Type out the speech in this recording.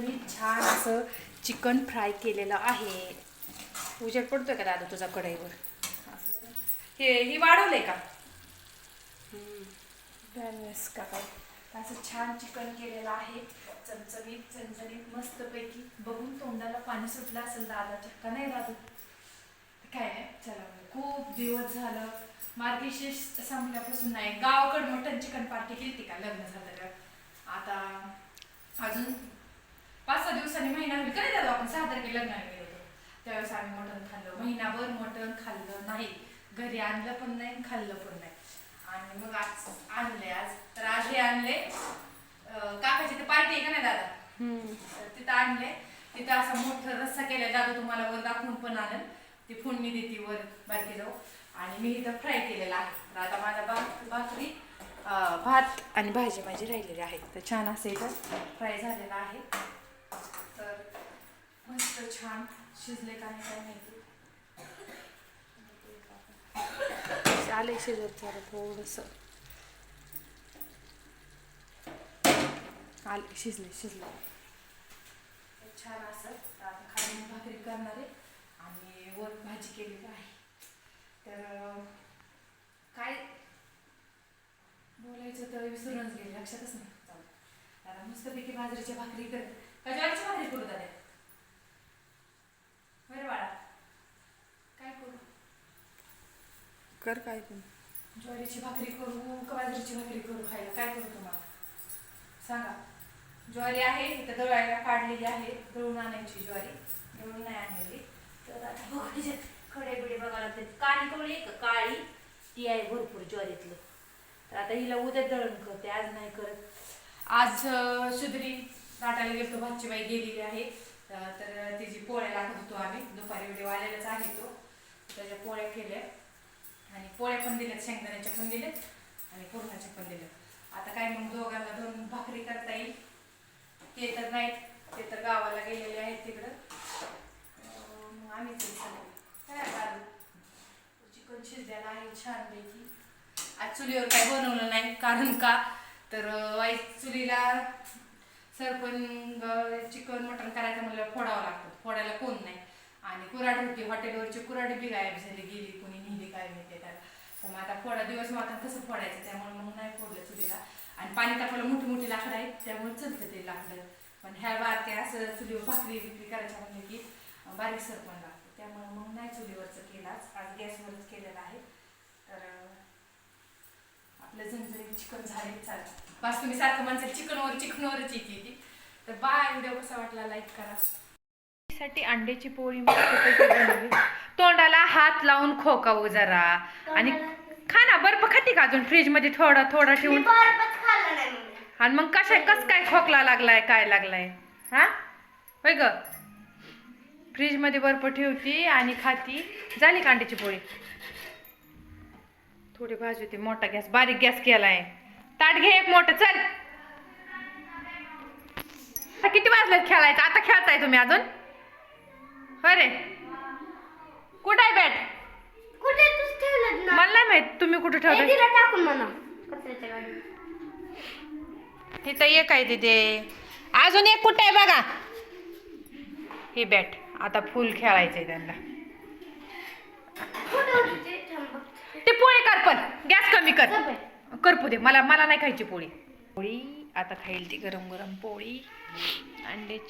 चमचमीत छान असं चिकन फ्राय केलेलं आहे. उजेड पडतोय का दादा तुझा कढईवर? असं. हे ही वाढवलंय का? बॅलन्स का काय असं छान चिकन केलेलं आहे. चमचमीत चमचमीत मस्तपैकी. बघून तोंडाला पाणी सुटलं असेल दादा चक्का नाही दादू? काय चला खूप दिवस झालं. मार्गशीर्ष संपल्यापासून नाही. गावाकडं मटन चिकन पार्टी केली का? लग्न झालं सहा तारखेला लग्नाला गेलो होतो. त्यावेळेस आम्ही मटण खाल्लं. महिनाभर मटण खाल्लं नाही. घरी आणलं पण नाही खाल्लं पण नाही. आणि मग आज आणले आज. तर आज हे आणले. काकाची तर पार्टी आहे का नाही दादा? तिथं आणले. तिथं असा मोठा रस्सा केलाय दादा तुम्हाला वर दाखवून पण आणल. ती फोडणी देते वर बारकी जाऊ. आणि मी इथं फ्राय केलेला आहे. तर आता माझा भात भाकरी भात आणि भाजी माझी राहिलेली आहे. तर छान असं इथं फ्राय झालेला आहे. तर मस्त छान शिजले का नाही काय माहिती आले शिजत जरा थोडंसं. आले शिजले शिजले. छान असं. खाली भाकरी करणार आहे आणि वर भाजी केलेली आहे. तर काय बोलायचं तर विसरूनच गेले लक्षातच नाही. आता मस्तपैकी बाजरीच्या भाकरी कर. का ज्वारीची भाकरी करू दादा बरं बाळा काय करू कर काय पण. ज्वारीची भाकरी करू का बाजरीची भाकरी करू खायला. काय करू तुम्हाला? सांगा. ज्वारी आहे इथं दळायला काढलेली आहे दळून आणायची ज्वारी. दळून नाही आणलेली. तर आता बघा खडे बिडे बघायला ते काळी कवळी का काळी ती आहे भरपूर ज्वारीतलं. तर आता हिला उद्या दळण करते आज नाही करत. आज सुधरी शुद्री नाटायला गेलो भाची बाई गेलेली आहे. तर तिची पोळ्या लागत होतो आम्ही. दुपारी व्हिडिओ आलेलाच आहे तो. त्याच्या पोळ्या केल्या. आणि पोळ्या पण दिल्यात शेंगदाण्याच्या पण दिल्यात आणि पुरणाच्या पण दिल्यात. आता काय मग दोघांना दोन भाकरी करता येईल. ते तर नाहीत ते तर गावाला गेलेले आहेत तिकडं. मग आम्ही ते सगळे. काय आता चिकन शिजलेलं आहे छानपैकी. आज चुलीवर काय बनवलं नाही कारण का? तर आई चुलीला सरपण चिकन मटण करायचं म्हणलं फोडावं लागतं. फोडायला कोण नाही. आणि कुराड होती हॉटेलवरची कुराडी बी गायब झाली गेली कोण? काय माहिती त्याला तर मग आता फोडा दिवस मग आता कसं फोडायचं त्यामुळे मग नाही फोडलं चुलीला. आणि पाणी तापलं मोठी मोठी लाकडं आहेत त्यामुळे चलतं ते लाकडं. पण ह्या बारक्या असं चुलीवर भाकरी विक्री करायच्या म्हणलं की बारीक सरपण लागतं. त्यामुळे मग नाही चुलीवरचं केलाच. आज गॅसवरच केलेलं आहे. तर आपलं झणझणीत चिकन झाले चालेल बस तुम्ही सारखं माणसं चिकनवर चिकनवरच येते ती. तर बाय व्हिडिओ कसा वाटला लाईक करा. साठी अंड्याची पोळी मस्तपैकी बनवली. तोंडाला हात लावून खोकावू जरा. आणि खा ना बर्फ खाती का अजून फ्रीजमध्ये थोडा थोडा ठेवून? आणि मग कशा कस काय खोकला लागलाय काय लागलाय? हा? होय ग? फ्रीजमध्ये बर्फ ठेवती आणि खाती. झाली का अंड्याची पोळी? थोडी भाजी होती मोठा गॅस बारीक गॅस केलाय. ताट घे एक मोठं चल. आता किती वाजलेत खेळायचं? आता खेळताय तुम्ही अजून? होय रे. कुठं आहे बॅट? कुठे तूच ठेवलं ना? मला नाही माहीत तुम्ही कुठं तिला टाकून म्हणा. कचऱ्याच्या गाडीत. तिथं एक आहे तिथे. अजून एक कुठं आहे बघा. ही बॅट आता फुल खेळायचंय त्यांना. ते? पोळी कर पण गॅस कमी कर. करपू दे मला मला नाही खायची पोळी. पोळी आता खाईल ती गरम गरम पोळी. अंड्याची.